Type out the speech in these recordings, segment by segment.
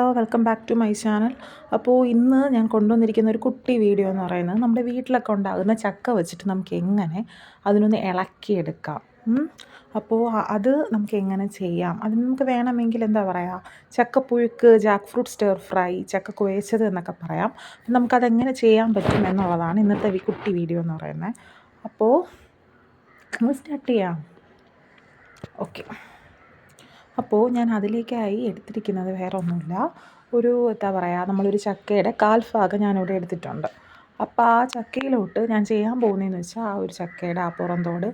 Hello welcome back to my channel. അപ്പോൾ ഇന്ന് ഞാൻ കൊണ്ടുവന്നിരിക്കുന്ന ഒരു കുട്ടി വീഡിയോ എന്ന് പറയുന്നത് നമ്മുടെ വീട്ടിലൊക്കെ ഉണ്ടാകുന്ന ചക്ക വെച്ചിട്ട് നമുക്ക് എങ്ങനെ അതിനൊന്ന് ഇളക്കിയെടുക്കാം. അപ്പോൾ അത് നമുക്ക് എങ്ങനെ ചെയ്യാം? അത് നമുക്ക് വേണമെങ്കിൽ എന്താ പറയുക ചക്കപ്പുഴുക്ക് ജാക്ക് ഫ്രൂട്ട് സ്റ്റർ ഫ്രൈ ചക്ക കുഴച്ചത് എന്നൊക്കെ പറയാം. നമുക്കതെങ്ങനെ ചെയ്യാൻ പറ്റും എന്നുള്ളതാണ് ഇന്നത്തെ കുട്ടി വീഡിയോ എന്ന് പറയുന്നത്. അപ്പോൾ നമുക്ക് സ്റ്റാർട്ട് ചെയ്യാം. ഓക്കെ അപ്പോൾ ഞാൻ അതിലേക്കായി എടുത്തിരിക്കുന്നത് വേറെ ഒന്നുമില്ല ഒരു എന്താ പറയുക നമ്മളൊരു ചക്കയുടെ കാൽ ഭാഗം ഞാനിവിടെ എടുത്തിട്ടുണ്ട്. അപ്പോൾ ആ ചക്കയിലോട്ട് ഞാൻ ചെയ്യാൻ പോകുന്നതെന്ന് വെച്ചാൽ ആ ഒരു ചക്കയുടെ ആ പുറന്തോട്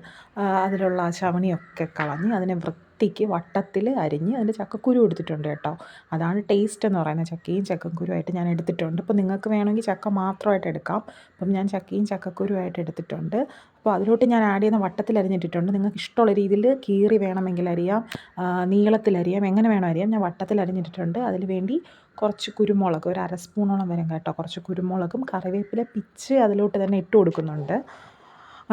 അതിലുള്ള ആ ചവണിയൊക്കെ കളഞ്ഞ് അതിനെ വൃത്തി വൃത്തിക്ക് വട്ടത്തിൽ അരിഞ്ഞ് അതിന്റെ ചക്കക്കുരു എടുത്തിട്ടുണ്ട് കേട്ടോ. അതാണ് ടേസ്റ്റ് എന്ന് പറയുന്നത് ചക്കയും ചക്കക്കുരുമായിട്ട് ഞാൻ എടുത്തിട്ടുണ്ട്. അപ്പോൾ നിങ്ങൾക്ക് വേണമെങ്കിൽ ചക്ക മാത്രമായിട്ട് എടുക്കാം. അപ്പം ഞാൻ ചക്കയും ചക്കക്കുരുമായിട്ട് എടുത്തിട്ടുണ്ട്. അപ്പോൾ അതിലോട്ട് ഞാൻ ആഡ് ചെയ്യുന്ന വട്ടത്തിൽ അരിഞ്ഞിട്ടിട്ടുണ്ട്. നിങ്ങൾക്ക് ഇഷ്ടമുള്ള രീതിയിൽ കീറി വേണമെങ്കിൽ അരിയാം നീളത്തിൽ അരിയാം എങ്ങനെ വേണം അരിയാം. ഞാൻ വട്ടത്തിൽ അരിഞ്ഞിട്ടിട്ടുണ്ട്. അതിൽ വേണ്ടി കുറച്ച് കുരുമുളക് ഒരു അര സ്പൂണോളം വരും കേട്ടോ. കുറച്ച് കുരുമുളകും കറിവേപ്പില പിച്ച് അതിലോട്ട് തന്നെ ഇട്ട് കൊടുക്കുന്നുണ്ട്.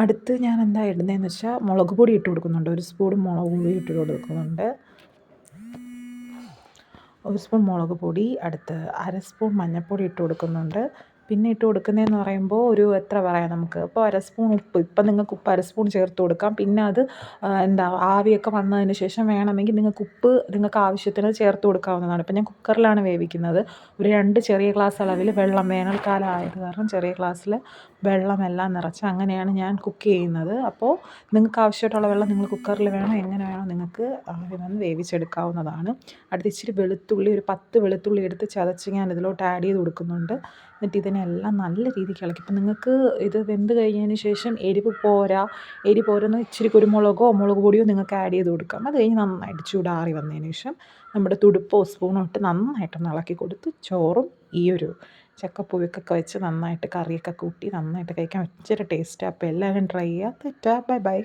അടുത്ത് ഞാൻ എന്താ ഇടുന്നതെന്ന് വെച്ചാൽ മുളക് പൊടി ഇട്ട് കൊടുക്കുന്നുണ്ട്. ഒരു സ്പൂൺ മുളക് പൊടി ഇട്ട് കൊടുക്കുന്നുണ്ട്. ഒരു സ്പൂൺ മുളക് പൊടി അടുത്ത് അര സ്പൂൺ മഞ്ഞൾപ്പൊടി ഇട്ട് കൊടുക്കുന്നുണ്ട്. പിന്നെ ഇട്ട് കൊടുക്കുന്നതെന്ന് പറയുമ്പോൾ ഒരു എത്ര പറയാം നമുക്ക്? ഇപ്പോൾ അര സ്പൂൺ ഉപ്പ്. ഇപ്പം നിങ്ങൾക്ക് ഉപ്പ് അര സ്പൂൺ ചേർത്ത് കൊടുക്കാം. പിന്നെ അത് എന്താ ആവിയൊക്കെ വന്നതിന് ശേഷം വേണമെങ്കിൽ നിങ്ങൾക്ക് ഉപ്പ് നിങ്ങൾക്ക് ആവശ്യത്തിന് ചേർത്ത് കൊടുക്കാവുന്നതാണ്. ഇപ്പം ഞാൻ കുക്കറിലാണ് വേവിക്കുന്നത്. ഒരു രണ്ട് ചെറിയ ഗ്ലാസ് അളവിൽ വെള്ളം വേനൽക്കാലം ആയത് കാരണം ചെറിയ ഗ്ലാസ്സിൽ വെള്ളമെല്ലാം നിറച്ച് അങ്ങനെയാണ് ഞാൻ കുക്ക് ചെയ്യുന്നത്. അപ്പോൾ നിങ്ങൾക്ക് ആവശ്യമായിട്ടുള്ള വെള്ളം നിങ്ങൾ കുക്കറിൽ വേണോ എങ്ങനെ വേണോ നിങ്ങൾക്ക് വന്ന് വേവിച്ചെടുക്കാവുന്നതാണ്. അടുത്ത് ഇച്ചിരി വെളുത്തുള്ളി ഒരു പത്ത് വെളുത്തുള്ളി എടുത്ത് ചതച്ച് ഞാൻ ഇതിലോട്ട് ആഡ് ചെയ്ത് കൊടുക്കുന്നുണ്ട്. എന്നിട്ട് ഇതിനെല്ലാം നല്ല രീതിക്ക് ഇളക്കി. ഇപ്പം നിങ്ങൾക്ക് ഇത് വെന്ത് കഴിഞ്ഞതിന് ശേഷം എരിവ് പോരാ എരി പോരെന്ന് ഇച്ചിരി കുരുമുളകോ മുളക് പൊടിയോ നിങ്ങൾക്ക് ആഡ് ചെയ്ത് കൊടുക്കാം. അത് കഴിഞ്ഞ് നന്നായിട്ട് ചൂടാറി വന്നതിന് ശേഷം നമ്മുടെ തുടുപ്പോ സ്പൂണോ ഇട്ട് നന്നായിട്ടൊന്ന് ഇളക്കി കൊടുത്ത് ചോറും ഈ ഒരു ചക്കപ്പുഴുക്കൊക്കെ വെച്ച് നന്നായിട്ട് കറിയൊക്കെ കൂട്ടി നന്നായിട്ട് കഴിക്കാൻ ഭയങ്കര ടേസ്റ്റാണ് അപ്പോൾ എല്ലാവരും ട്രൈ ചെയ്യുക. തെറ്റാ. Bye bye